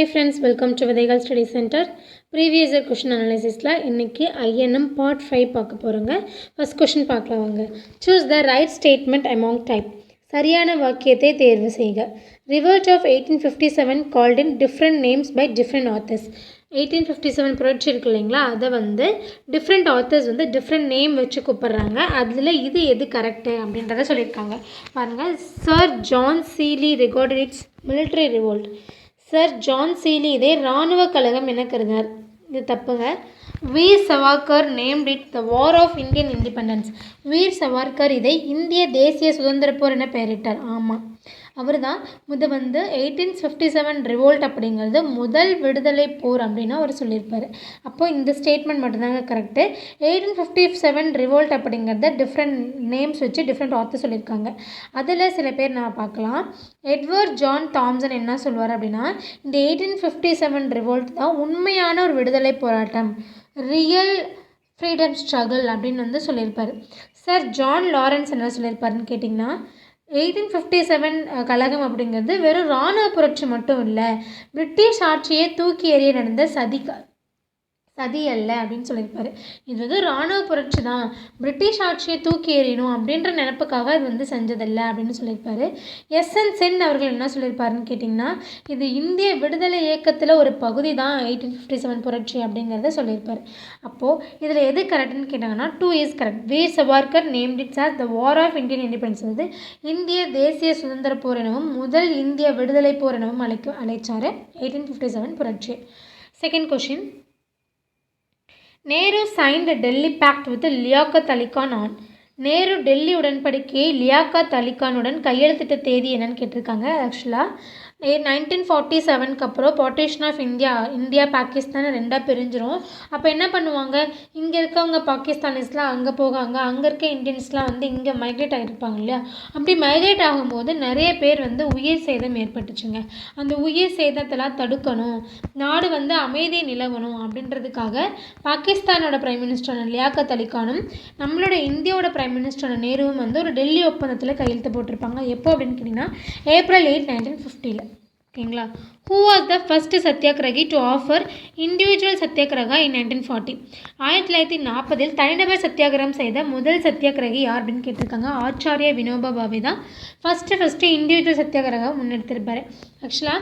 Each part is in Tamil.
ஹாய் ஃப்ரெண்ட்ஸ் வெல்கம் டு விதைகள் study centre previous year question அனாலிசிஸில் இன்றைக்கி ஐஎன்எம் பார்ட் ஃபைவ் பார்க்க போகிறோங்க ஃபஸ்ட் கொஷின் பார்க்கலாம் வாங்க. Choose the right statement among type சரியான வாக்கியத்தை தேர்வு செய்க. Revolt of eighteen fifty seven called in different names by different authors eighteen fifty seven புரட்சி இருக்கு இல்லைங்களா? அதை வந்து டிஃப்ரெண்ட் ஆத்தர்ஸ் வந்து டிஃப்ரெண்ட் நேம் வச்சு கூப்பிட்றாங்க. அதில் இது எது கரெக்டு அப்படின்றத சொல்லியிருக்காங்க. பாருங்கள் sir John Seeley recorded its revolt sir John Seeley இதை இராணுவ கழகம் என கருதினார். இது தப்புங்க. Veer Savarkar named it the war of Indian independence Veer Savarkar இதை இந்திய தேசிய சுதந்திர போர் என பெயரிட்டார். ஆமாம் அவர் தான் முத வந்து எயிட்டீன் ஃபிஃப்டி செவன் ரிவோல்ட் அப்படிங்கிறது முதல் விடுதலை போர் அப்படின்னு அவர் சொல்லியிருப்பார். அப்போது இந்த ஸ்டேட்மெண்ட் மட்டும்தாங்க correct eighteen fifty seven revolt அப்படிங்கிறத டிஃப்ரெண்ட் நேம்ஸ் வச்சு டிஃப்ரெண்ட் ஆத்தர் சொல்லியிருக்காங்க. அதில் சில பேர் நான் பார்க்கலாம். எட்வர்ட் ஜான் தாம்சன் என்ன சொல்வார் அப்படின்னா இந்த எயிட்டீன் ஃபிஃப்டி செவன் ரிவோல்ட் தான் உண்மையான ஒரு விடுதலை போராட்டம் ரியல் ஃப்ரீடம் ஸ்ட்ரகிள் அப்படின்னு வந்து சொல்லியிருப்பார். சார் ஜான் லாரன்ஸ் என்ன சொல்லியிருப்பாருன்னு கேட்டிங்கன்னா எயிட்டீன் ஃபிஃப்டி செவன் கழகம் அப்படிங்கிறது வெறும் இராணுவ புரட்சி மட்டும் இல்லை பிரிட்டிஷ் ஆட்சியை தூக்கி எறிய நடந்த சதி சதி அல்ல அப்படின்னு சொல்லியிருப்பாரு. இது வந்து இராணுவ புரட்சி தான். பிரிட்டிஷ் ஆட்சியை தூக்கி எறியணும் அப்படின்ற நினப்புக்காக இது வந்து செஞ்சதில்லை அப்படின்னு சொல்லியிருப்பாரு. எஸ்என் சென் அவர்கள் என்ன சொல்லியிருப்பாருன்னு கேட்டிங்கன்னா இது இந்திய விடுதலை இயக்கத்தில் ஒரு பகுதி தான் எயிட்டீன் ஃபிஃப்டி செவன் புரட்சி அப்படிங்கிறத சொல்லியிருப்பார். அப்போது இதில் எது கரெக்டுன்னு கேட்டாங்கன்னா two is correct Veer Savarkar named its as the war of Indian independence வந்து இந்திய தேசிய சுதந்திர போர் எனவும் முதல் இந்திய விடுதலை போர் எனவும் அழைக்க அழைச்சார் எயிட்டீன் ஃபிஃப்டி செவன் புரட்சி. Second question Nehru signed Delhi pact with Liaquat Ali Khan on Nehru Delhi உடன்படிக்கையை லியாக்கத் அலிகானுடன் கையெழுத்திட்ட தேதி என்னன்னு கேட்டிருக்காங்க ஆக்சுவலாக நைன்டீன் ஃபார்ட்டி செவனுக்கு அப்புறம் partition of India India Pakistan ரெண்டாக பிரிஞ்சிரும். அப்போ என்ன பண்ணுவாங்க? இங்கே இருக்கவங்க பாகிஸ்தானிஸ்லாம் அங்கே போகாங்க. அங்கே இருக்க இந்தியன்ஸ்லாம் வந்து இங்கே மைக்ரேட் ஆகிருப்பாங்க இல்லையா? அப்படி மைக்ரேட் ஆகும்போது நிறைய பேர் வந்து உயிர் சேதம் ஏற்பட்டுச்சுங்க. அந்த உயிர் சேதத்தெல்லாம் தடுக்கணும். நாடு வந்து அமைதி நிலவணும் அப்படின்றதுக்காக பாகிஸ்தானோட பிரைம் மினிஸ்டரான லியாக்கத் அலிகானும் நம்மளோட இந்தியாவோட பிரைம் மினிஸ்டரான நேருவும் வந்து ஒரு டெல்லி ஒப்பந்தத்தில் கையெழுத்து போட்டிருப்பாங்க. எப்போ அப்படின்னு கேட்டிங்கன்னா ஏப்ரல் எயிட் நைன்டீன் ஃபிஃப்டியில் ஓகேங்களா? Who was the first satyagrahi to offer individual satyagraha in nineteen forty ஆயிரத்தி தொள்ளாயிரத்தி நாற்பதில் தனிநபர் சத்தியாகிரகம் செய்த முதல் சத்தியாகிரகி யார் அப்படின்னு கேட்டிருக்காங்க? ஆச்சாரிய வினோபா பாவே தான் ஃபஸ்ட்டு ஃபஸ்ட்டு இண்டிவிஜுவல் சத்தியாகிரகம் முன்னெடுத்திருப்பார் ஆக்சுவலாக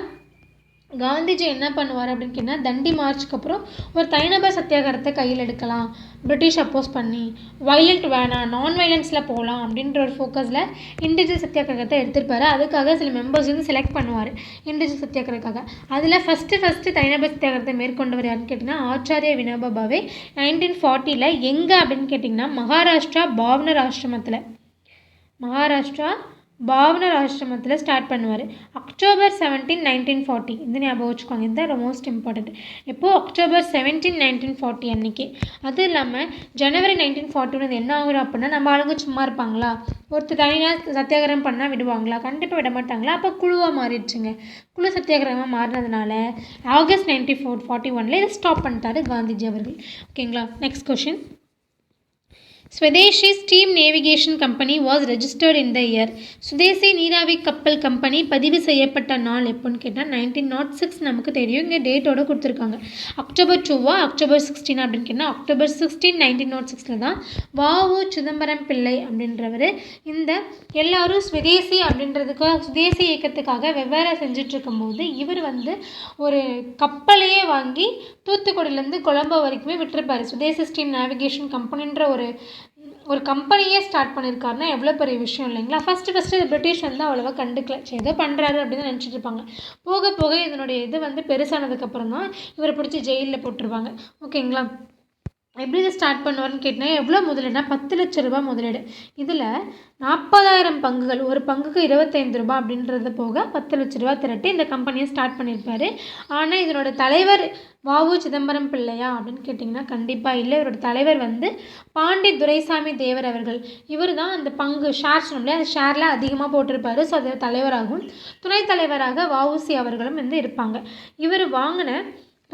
காந்திஜி என்ன பண்ணுவார் அப்படின்னு கேட்டால் தண்டி மார்ச்சுக்கு அப்புறம் ஒரு தனிநபர் சத்தியாகிரகத்தை கையில் எடுக்கலாம். பிரிட்டிஷ் அப்போஸ் பண்ணி வைலண்ட் வேணாம் நான் வைலன்ஸில் போகலாம் அப்படின்ற ஒரு ஃபோக்கஸில் இண்டிஜுவல் சத்தியாகிரகத்தை எடுத்திருப்பாரு. அதுக்காக சில மெம்பர்ஸ் வந்து செலக்ட் பண்ணுவார் இண்டிஜுவல் சத்தியாகிரகாக அதில் ஃபஸ்ட்டு ஃபஸ்ட்டு தனிநபர் சத்தியாகிரகத்தை மேற்கொண்டவர் யாருன்னு கேட்டிங்கன்னா ஆச்சாரிய வினோபா பாவே நைன்டீன் ஃபார்ட்டியில் எங்கே அப்படின்னு கேட்டிங்கன்னா மகாராஷ்டிரா பாவனர் ஆசிரமத்தில் மகாராஷ்டிரா பாவனர் ஆசிரமத்தில் ஸ்டார்ட் பண்ணுவார். அக்டோபர் செவன்டீன் நைன்டீன் ஃபார்ட்டி இது ஞாபகம் வச்சுக்கோங்க. இதுதான் மோஸ்ட் இம்பார்ட்டண்ட் இப்போது அக்டோபர் செவன்டீன் நைன்டீன் ஃபார்ட்டி அன்றைக்கி அதுவும் இல்லாமல் ஜனவரி நைன்டீன் ஃபார்ட்டி ஒன் என்ன ஆகும் அப்படின்னா நம்ம ஆளுங்க சும்மா இருப்பாங்களா? ஒருத்தர் தனியாக சத்தியாகிரகம் பண்ணால் விடுவாங்களா? கண்டிப்பாக விட மாட்டாங்களா? அப்போ குழுவாக மாறிடுச்சுங்க. குழு சத்தியாகிரகமாக மாறினதுனால ஆகஸ்ட் நைன்டீன் ஃபோர் ஃபார்ட்டி ஒனில் இதை ஸ்டாப் பண்ணிட்டாரு காந்திஜி அவர்கள். ஓகேங்களா next question Swadeshi steam navigation company was registered in the year Swadeshi நீராவி கப்பல் கம்பெனி பதிவு செய்யப்பட்ட நாள் எப்போன்னு கேட்டால் நைன்டீன் நாட் சிக்ஸ் நமக்கு தெரியும். இங்கே டேட்டோட கொடுத்துருக்காங்க. அக்டோபர் டூவா அக்டோபர் சிக்ஸ்டீன் அப்படின்னு கேட்டால் அக்டோபர் சிக்ஸ்டீன் நைன்டீன் நாட் சிக்ஸில் தான் வாவு சிதம்பரம் பிள்ளை அப்படின்றவர் இந்த எல்லாரும் சுதேசி அப்படின்றதுக்காக சுதேசி இயக்கத்துக்காக வெவ்வேறு செஞ்சுட்டு இவர் வந்து ஒரு கப்பலையே வாங்கி தூத்துக்குடியிலேருந்து கொழம்பு வரைக்குமே விட்டுருப்பாரு. சுதேசி ஸ்டீம் நேவிகேஷன் கம்பெனின்ற ஒரு ஒரு கம்பெனியே ஸ்டார்ட் பண்ணியிருக்காருன்னா எவ்வளோ பெரிய விஷயம் இல்லைங்களா? ஃபஸ்ட்டு ஃபஸ்ட்டு பிரிட்டிஷ் வந்து அவ்வளோவா கண்டுக்கல. சரி ஏதோ பண்ணுறாரு அப்படின்னு நினச்சிட்டு இருப்பாங்க. போக போக இதனுடைய இது வந்து பெருசானதுக்கப்புறம் தான் இவரை பிடிச்சி ஜெயிலில் போட்டுருவாங்க. ஓகேங்களா எப்படி இதை ஸ்டார்ட் பண்ணுவார்னு கேட்டிங்கன்னா எவ்வளோ முதலீடுனா பத்து லட்ச ரூபா முதலீடு. இதில் நாற்பதாயிரம் பங்குகள் ஒரு பங்குக்கு இருபத்தைந்து ரூபா அப்படின்றது போக பத்து லட்ச ரூபா திரட்டி இந்த கம்பெனியை ஸ்டார்ட் பண்ணியிருப்பார். ஆனால் இதனோட தலைவர் வாவு சிதம்பரம் பிள்ளையா அப்படின்னு கேட்டிங்கன்னா கண்டிப்பாக இல்லை. இவரோட தலைவர் வந்து பாண்டி துரைசாமி தேவர் அவர்கள். இவர் தான் அந்த பங்கு ஷேர் சொன்னோம்ல அந்த ஷேரில் அதிகமாக போட்டிருப்பாரு. ஸோ அது தலைவராகவும் துணைத் தலைவராக வாவுசி அவர்களும் வந்து இருப்பாங்க. இவர் வாங்கின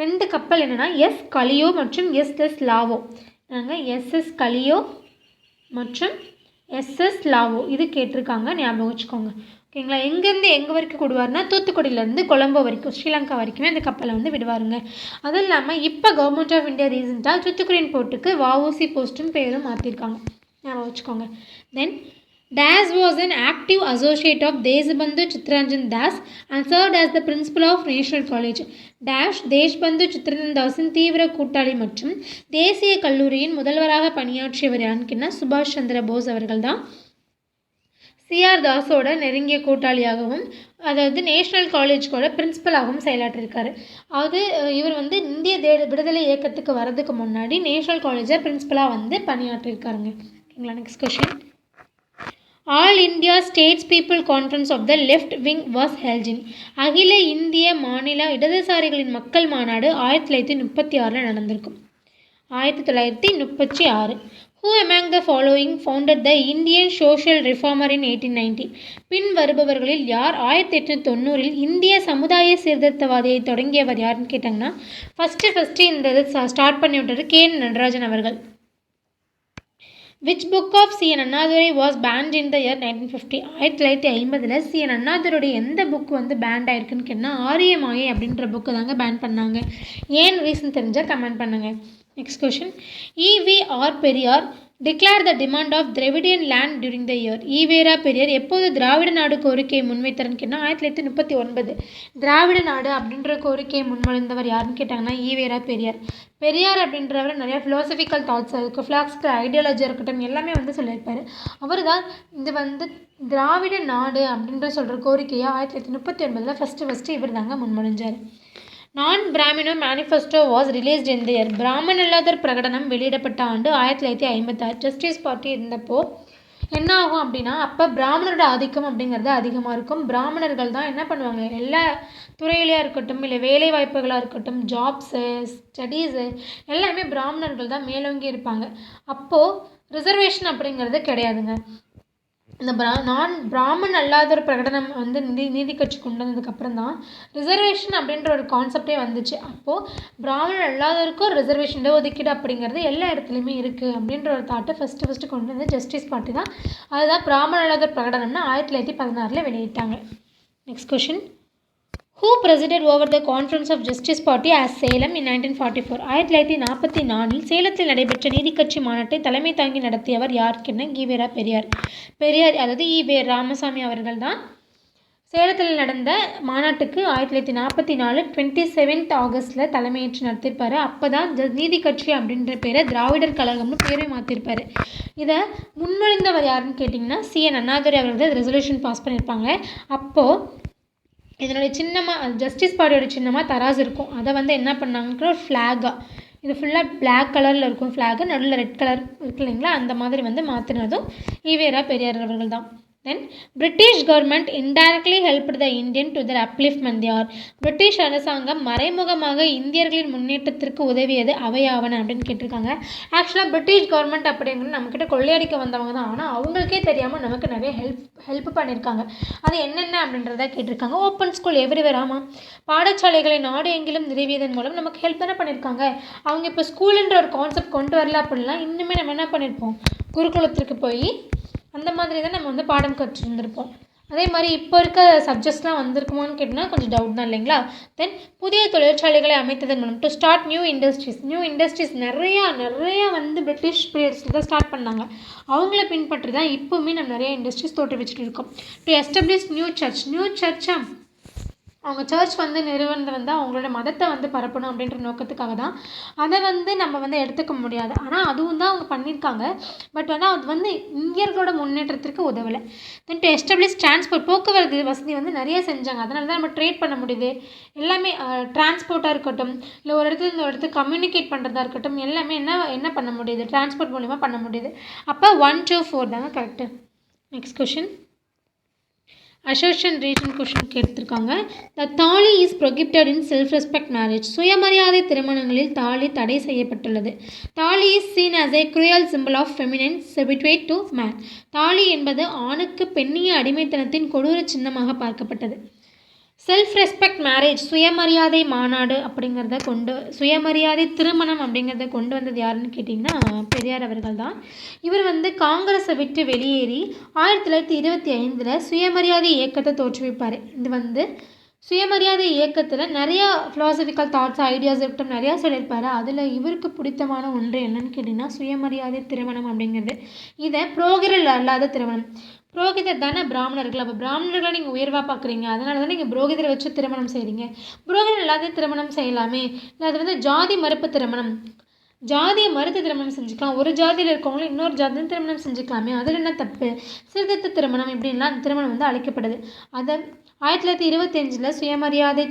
ரெண்டு கப்பல் என்னென்னா எஸ் கலியோ மற்றும் எஸ் எஸ் லாவோ. நாங்கள் எஸ்எஸ் கலியோ மற்றும் எஸ்எஸ் லாவோ. இது கேட்டிருக்காங்க ஞாபகம் வச்சுக்கோங்க. ஓகேங்களா? எங்கேருந்து எங்கே வரைக்கும் கொடுவாருன்னா தூத்துக்குடியிலேருந்து கொலம்போ வரைக்கும் ஸ்ரீலங்கா வரைக்குமே அந்த கப்பலை வந்து விடுவாருங்க. அதுவும் இல்லாமல் இப்போ கவர்மெண்ட் ஆஃப் இந்தியா ரீசெண்டாக தூத்துக்குடியின் போர்ட்டுக்கு வஉசி போஸ்ட்டும் பேரும் மாற்றிருக்காங்க ஞாபகம் வச்சுக்கோங்க. Then Das was an active associate of Deshbandhu Chittaranjan Das and served as the principal of National College. டேஷ் தேஷ்பந்து சித்ரஞ்சன் தாஸின் தீவிர கூட்டாளி மற்றும் தேசிய கல்லூரியின் முதல்வராக பணியாற்றியவர் யாருன்னு சுபாஷ் சந்திர போஸ் அவர்கள் தான் சிஆர் தாஸோட நெருங்கிய கூட்டாளியாகவும் அதாவது நேஷ்னல் காலேஜ்கோட பிரின்ஸிபலாகவும் செயலாற்றிருக்காரு. அதாவது இவர் வந்து இந்திய தே விடுதலை இயக்கத்துக்கு வரதுக்கு முன்னாடி நேஷ்னல் காலேஜை பிரின்ஸிபலாக வந்து பணியாற்றிருக்காருங்க. ஓகேங்களா next question all India states people conference of the left wing was held in அகில இந்திய மாநில இடதுசாரிகளின் மக்கள் மாநாடு ஆயிரத்தி தொள்ளாயிரத்தி முப்பத்தி ஆறில் நடந்திருக்கும். ஆயிரத்தி தொள்ளாயிரத்தி முப்பத்தி ஆறு. Who among the following founded the Indian social reformer in eighteen ninety பின் வருபவர்களில் யார் ஆயிரத்தி எட்நூற்றி தொண்ணூறில் இந்திய சமுதாய சீர்திருத்தவாதியை தொடங்கியவர் யாருன்னு கேட்டாங்கன்னா ஃபஸ்ட்டு ஃபஸ்ட்டு இந்த இதை ஸ்டார்ட் பண்ணி விட்டது கே என் நடராஜன் அவர்கள். Which book of C N Annadurai was banned in the year nineteen fifty ஆயிரத்தி தொள்ளாயிரத்தி ஐம்பதில் சி என் அண்ணாதுரையோட எந்த புக் வந்து பேண்ட் ஆயிருக்குன்னு கேட்டால் ஆரியமாயை அப்படின்ற புக்கு தாங்க பேன் பண்ணாங்க. ஏன் ரீசன் தெரிஞ்சால் கமெண்ட் பண்ணுங்கள் next question E V R Periyar declare the demand of Dravidian land during the year EVR Periyar எப்போது திராவிட நாடு கோரிக்கையை முன்வைத்தார்னு கேட்டால் ஆயிரத்தி தொள்ளாயிரத்தி முப்பத்தி ஒன்பது. திராவிட நாடு அப்படின்ற கோரிக்கையை முன்மொழிந்தவர் யாருன்னு கேட்டாங்கன்னா ஈவேரா பெரியார். பெரியார் அப்படின்றவர் நிறையா ஃபிலோசபிக்கல் தாட்ஸாக இருக்குது ஃபிலாக்ஸ்கல் ஐடியாலஜியாக இருக்கட்டும் எல்லாமே வந்து சொல்லியிருப்பார். அவர் தான் இது வந்து திராவிட நாடு அப்படின்ற சொல்கிற கோரிக்கையை ஆயிரத்தி தொள்ளாயிரத்தி முப்பத்தி ஒன்பதில் ஃபஸ்ட்டு ஃபஸ்ட்டு இவர் தாங்க முன்மொழிஞ்சார். Non Brahmin manifesto was released இந்த இயர் பிராமன் அல்லாதர் பிரகடனம் வெளியிடப்பட்ட ஆண்டு ஆயிரத்தி தொள்ளாயிரத்தி ஐம்பத்தாறு. ஜஸ்டிஸ் பார்ட்டி இருந்தப்போ என்ன ஆகும் அப்படின்னா அப்போ பிராமணரோட ஆதிக்கம் அப்படிங்கிறது அதிகமாக இருக்கும். பிராமணர்கள் தான் என்ன பண்ணுவாங்க? எல்லா துறையிலையாக இருக்கட்டும் இல்லை வேலை வாய்ப்புகளாக இருக்கட்டும் ஜாப்ஸு ஸ்டடீஸு எல்லாமே பிராமணர்கள் தான் மேலோங்கி இருப்பாங்க. அப்போது ரிசர்வேஷன் அப்படிங்கிறது கிடையாதுங்க. இந்த பிரா நான் பிராமன் அல்லாத ஒரு பிரகடனம் வந்து நீதி நீதி கட்சி கொண்டு வந்ததுக்கப்புறம் தான் ரிசர்வேஷன் அப்படின்ற ஒரு கான்செப்டே வந்துச்சு. அப்போது பிராமணன் அல்லாதவருக்கும் ரிசர்வேஷன் ஒதுக்கீடு அப்படிங்கிறது எல்லா இடத்துலையுமே இருக்குது அப்படின்ற ஒரு தாட்டை ஃபஸ்ட்டு ஃபஸ்ட்டு கொண்டு வந்து ஜஸ்டிஸ் பார்ட்டி தான். அதுதான் பிராமன் அல்லாத பிரகடனம்னு ஆயிரத்தி தொள்ளாயிரத்தி பதினாறில் வெளியிட்டாங்க. Next question who presided over the conference of justice party as Salem in nineteen forty four ஆயிரத்தி தொள்ளாயிரத்தி நாற்பத்தி நாலில் சேலத்தில் நடைபெற்ற நீதிக்கட்சி மாநாட்டை தலைமை தாங்கி நடத்தியவர் யாருக்குன்னா ஈவேரா பெரியார். பெரியார் அதாவது ஈவே ராமசாமி அவர்கள் தான் சேலத்தில் நடந்த மாநாட்டுக்கு ஆயிரத்தி தொள்ளாயிரத்தி நாற்பத்தி நாலு டுவெண்ட்டி செவன்த் ஆகஸ்ட்டில் தலைமையேற்று நடத்தியிருப்பார் அப்போ தான் ஜ நீதி கட்சி அப்படின்ற பேரை திராவிடர் கழகம்னு பேரை மாற்றிருப்பார் இதை முன்மொழிந்தவர் யாருன்னு கேட்டிங்கன்னா சி. என். அண்ணாதுரை அவர்கள் ரெசல்யூஷன் பாஸ் பண்ணியிருப்பாங்க அப்போது இதனுடைய சின்னமாக ஜஸ்டிஸ் பார்ட்டியோட சின்னமாக தராசு இருக்கும். அதை வந்து என்ன பண்ணாங்கன்னா ஒரு ஃப்ளாகாக இது ஃபுல்லாக பிளாக் கலரில் இருக்கும் ஃப்ளாகு நடுவில் ரெட் கலர் இருக்கு இல்லைங்களா? அந்த மாதிரி வந்து மாற்றினதும் ஈவேரா பெரியார் அவர்கள் தான். Then British government indirectly helped the Indian to their upliftment யார் பிரிட்டிஷ் அரசாங்கம் மறைமுகமாக இந்தியர்களின் முன்னேற்றத்திற்கு உதவியது அவையாவன அப்படின்னு கேட்டிருக்காங்க. ஆக்சுவலாக பிரிட்டிஷ் கவர்மெண்ட் அப்படிங்கிறது நம்மக்கிட்ட கொள்ளையடிக்க வந்தவங்க தான். ஆனால் அவங்களுக்கே தெரியாமல் நமக்கு நிறைய ஹெல்ப் ஹெல்ப் பண்ணியிருக்காங்க. அது என்னென்ன அப்படின்றத கேட்டிருக்காங்க. ஓப்பன் ஸ்கூல் எவ்ரிவேர் ஆமாம் பாடசாலைகளை நாடு எங்கிலும் நிறுவியதன் மூலம் நமக்கு ஹெல்ப் தானே பண்ணியிருக்காங்க. அவங்க இப்போ ஸ்கூலுன்ற ஒரு கான்செப்ட் கொண்டு வரல அப்படின்னா இன்னுமே நம்ம என்ன பண்ணியிருப்போம்? குருகுலத்திற்கு போய் அந்த மாதிரி தான் நம்ம வந்து பாடம் கற்றுருந்துருப்போம். அதே மாதிரி இப்போ இருக்க சப்ஜெக்ட்ஸ்லாம் வந்திருக்குமான்னு கேட்டிங்கன்னா கொஞ்சம் டவுட் தான் இல்லைங்களா? தென் புதிய தொழிற்சாலைகளை அமைத்ததன் மூலம் to start new industries new industries நிறையா நிறையா வந்து பிரிட்டிஷ் பீரியட்ஸில் தான் ஸ்டார்ட் பண்ணாங்க. அவங்கள பின்பற்றி தான் இப்போவுமே நம்ம நிறைய இண்டஸ்ட்ரீஸ் தோற்று வச்சுட்டு இருக்கோம் to establish new church new Charcha அவங்க சர்ச் வந்து நிறுவனது வந்து அவங்களோட மதத்தை வந்து பரப்பணும் அப்படின்ற நோக்கத்துக்காக தான். அதை வந்து நம்ம வந்து எடுத்துக்க முடியாது. ஆனால் அதுவும் தான் அவங்க பண்ணியிருக்காங்க. பட் வந்து அது வந்து இந்தியர்களோட முன்னேற்றத்திற்கு உதவலை. தென் டு எஸ்டப்ளிஷ் டிரான்ஸ்போர்ட் போக்குவரத்து வசதி வந்து நிறைய செஞ்சாங்க. அதனால தான் நம்ம ட்ரேட் பண்ண முடியுது. எல்லாமே டிரான்ஸ்போர்ட்டாக இருக்கட்டும் இல்லை ஒரு இடத்துல இந்த ஒரு இடத்துக்கு கம்யூனிகேட் பண்ணுறதா இருக்கட்டும் எல்லாமே என்ன என்ன பண்ண முடியுது? டிரான்ஸ்போர்ட் மூலிமா பண்ண முடியுது. அப்போ ஒன் டூ ஃபோர் தாங்க correct next question assertion reason question கேட்டிருக்காங்க. The thali is prohibited in self respect marriage சுயமரியாதை திருமணங்களில் தாலி தடை செய்யப்பட்டுள்ளது. Thali is seen as a cruel symbol of feminine servitude to man தாலி என்பது ஆணுக்கு பெண்ணிய அடிமைத்தனத்தின் கொடூர சின்னமாக பார்க்கப்பட்டது. செல்ஃப் ரெஸ்பெக்ட் மேரேஜ் சுயமரியாதை மாநாடு அப்படிங்கிறத கொண்டு சுயமரியாதை திருமணம் அப்படிங்கிறத கொண்டு வந்தது யாருன்னு கேட்டிங்கன்னா பெரியார் அவர்கள் தான். இவர் வந்து காங்கிரஸை விட்டு வெளியேறி ஆயிரத்தி தொள்ளாயிரத்தி இருபத்தி ஐந்தில் சுயமரியாதை இயக்கத்தை தோற்றுவிப்பார். இது வந்து சுயமரியாதை இயக்கத்தில் நிறையா ஃபிலாசபிக்கல் தாட்ஸ் ஐடியாஸ் இருக்கட்டும் நிறையா சொல்லியிருப்பாரு. அதில் இவருக்கு பிடித்தமான ஒன்று என்னன்னு கேட்டிங்கன்னா சுயமரியாதை திருமணம் அப்படிங்கிறது. இதை புரோகிரல் அல்லாத திருமணம். புரோகிதர் தானே பிராமணர்கள். அப்போ பிராமணர்களை நீங்கள் உயர்வாக பார்க்குறீங்க அதனால தான் நீங்கள் புரோகிதரை வச்சு திருமணம் செய்கிறீங்க புரோகிதர் இல்லாத திருமணம் செய்யலாமே. இல்லை அது வந்து ஜாதி மறுப்பு திருமணம். ஜாதியை மறுத்து திருமணம் செஞ்சுக்கலாம். ஒரு ஜாதியில் இருக்கவங்களும் இன்னொரு ஜாதியும் திருமணம் செஞ்சுக்கலாமே. அதில் என்ன தப்பு? சீர்திருத்த திருமணம் இப்படின்லாம் அந்த திருமணம் வந்து அழைக்கப்படுது அதை ஆயிரத்தி தொள்ளாயிரத்தி இருபத்தஞ்சில் சுயமரியாதை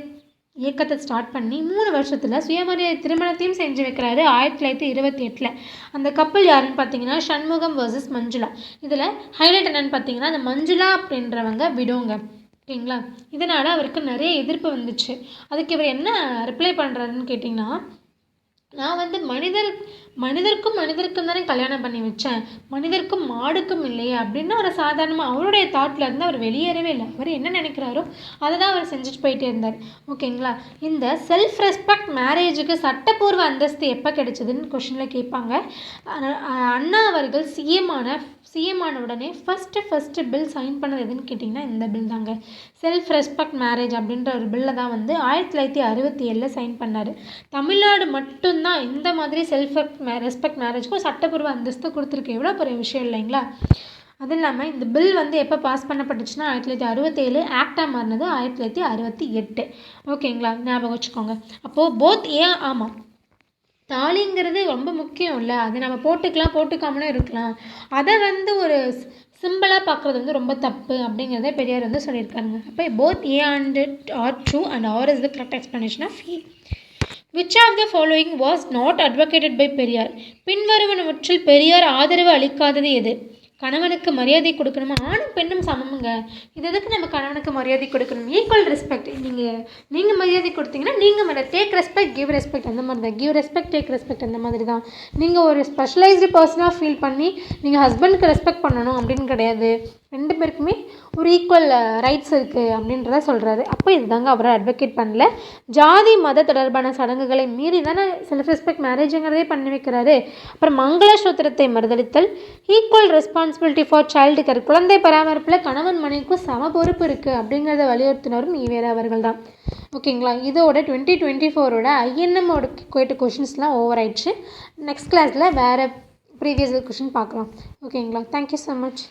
இயக்கத்தை ஸ்டார்ட் பண்ணி மூணு வருஷத்தில் சுயமரியாதை திருமணத்தையும் செஞ்சு வைக்கிறாரு ஆயிரத்தி தொள்ளாயிரத்தி இருபத்தி எட்டில். அந்த கப்பல் யாருன்னு பார்த்தீங்கன்னா சண்முகம் வர்சஸ் மஞ்சுளா. இதில் ஹைலைட் என்னன்னு பார்த்தீங்கன்னா அந்த மஞ்சுளா அப்படின்றவங்க விடுங்க ஓகேங்களா? இதனால் அவருக்கு நிறைய எதிர்ப்பு வந்துச்சு. அதுக்கு இவர் என்ன ரிப்ளை பண்ணுறாருன்னு கேட்டிங்கன்னா நான் வந்து மனிதர் மனிதருக்கும் மனிதருக்கும் தானே கல்யாணம் பண்ணி வச்சேன். மனிதருக்கும் மாடுக்கும் இல்லையே அப்படின்னு ஒரு சாதாரணமாக அவருடைய தாட்டில் இருந்து அவர் வெளியேறவே இல்லை. அவர் என்ன நினைக்கிறாரோ அதை தான் அவர் செஞ்சுட்டு போயிட்டே இருந்தார். ஓகேங்களா? இந்த செல்ஃப் ரெஸ்பெக்ட் மேரேஜுக்கு சட்டப்பூர்வ அந்தஸ்து எப்போ கிடைச்சதுன்னு கொஷினில் கேட்பாங்க. அண்ணா அவர்கள் சிஎமான சிஎம் ஆன உடனே ஃபஸ்ட்டு ஃபஸ்ட்டு பில் சைன் பண்ணது எதுன்னு கேட்டிங்கன்னா இந்த பில் தாங்க. செல்ஃப் ரெஸ்பெக்ட் மேரேஜ் அப்படின்ற ஒரு பில்லை தான் வந்து ஆயிரத்தி தொள்ளாயிரத்தி அறுபத்தி ஏழில் சைன் பண்ணார். தமிழ்நாடு மட்டும் மட்டும்தான் இந்த மாதிரி செல்ஃப் ரெஸ்பெக்ட் மேரேஜ்க்கும் சட்டப்பூர்வ அந்தஸ்து கொடுத்துருக்கு. எவ்வளோ பெரிய விஷயம் இல்லைங்களா? அது இல்லாமல் இந்த பில் வந்து எப்போ பாஸ் பண்ணப்பட்டுச்சுன்னா ஆயிரத்தி தொள்ளாயிரத்தி அறுபத்தேழு ஆக்டாக மாறினது ஆயிரத்தி தொள்ளாயிரத்தி அறுபத்தி எட்டு. ஓகேங்களா? ஞாபகம் வச்சுக்கோங்க. அப்போது போத் ஏன் ஆமாம் தாலிங்கிறது ரொம்ப முக்கியம் இல்லை. அது நம்ம போட்டுக்கலாம் போட்டுக்காமலும் இருக்கலாம். அதை வந்து ஒரு சிம்பிளாக பார்க்குறது வந்து ரொம்ப தப்பு அப்படிங்கிறத பெரியார் வந்து சொல்லியிருக்காங்க அப்போ both A and R true and R is the correct explanation of which of the following was not advocated by Periyar? பின்வருவனவற்றில் Periyar ஆதரவு அளிக்காதது எது? கணவனுக்கு மரியாதை கொடுக்கணுமா? ஆணும் பெண்ணும் சமமுங்க. இது எதுக்கு நம்ம கணவனுக்கு மரியாதை கொடுக்கணும்? ஈக்குவல் ரெஸ்பெக்ட் நீங்கள் நீங்கள் மரியாதை கொடுத்தீங்கன்னா நீங்கள் மேலே டேக் ரெஸ்பெக்ட் கிவ் ரெஸ்பெக்ட் அந்த மாதிரி தான் கிவ் ரெஸ்பெக்ட் டேக் ரெஸ்பெக்ட் அந்த மாதிரி தான் நீங்கள் ஒரு ஸ்பெஷலைஸ்டு பர்சனாக ஃபீல் பண்ணி நீங்கள் ஹஸ்பண்டுக்கு ரெஸ்பெக்ட் பண்ணணும் அப்படின்னு கிடையாது. ரெண்டு பேருக்குமே ஒரு ஈக்குவல் ரைட்ஸ் இருக்குது அப்படின்றத சொல்கிறாரு அப்போ இதுதாங்க அவரை அட்வொகேட் பண்ணல. ஜாதி மத தொடர்பான சடங்குகளை மீறி தானே செல்ஃப் ரெஸ்பெக்ட் மேரேஜுங்கிறதே பண்ணி வைக்கிறாரு. அப்புறம் மங்கள சூத்திரத்தை மறுதளித்தல் equal responsibility for child care குழந்தை பராமரிப்பில் கணவன் மனைவிக்கும் சம பொறுப்பு இருக்குது அப்படிங்கிறத வலியுறுத்தினரும் ஈவேரா அவர்கள் தான் ஓகேங்களா? இதோட டுவெண்ட்டி டுவெண்ட்டி ஃபோரோட ஐஎன்எம்மோட கேட்ட கொஷின்ஸ்லாம் ஓவர் ஆயிடுச்சு. நெக்ஸ்ட் கிளாஸில் வேறு ப்ரீவியஸ் கொஷின் பார்க்கலாம். ஓகேங்களா? Thank you so much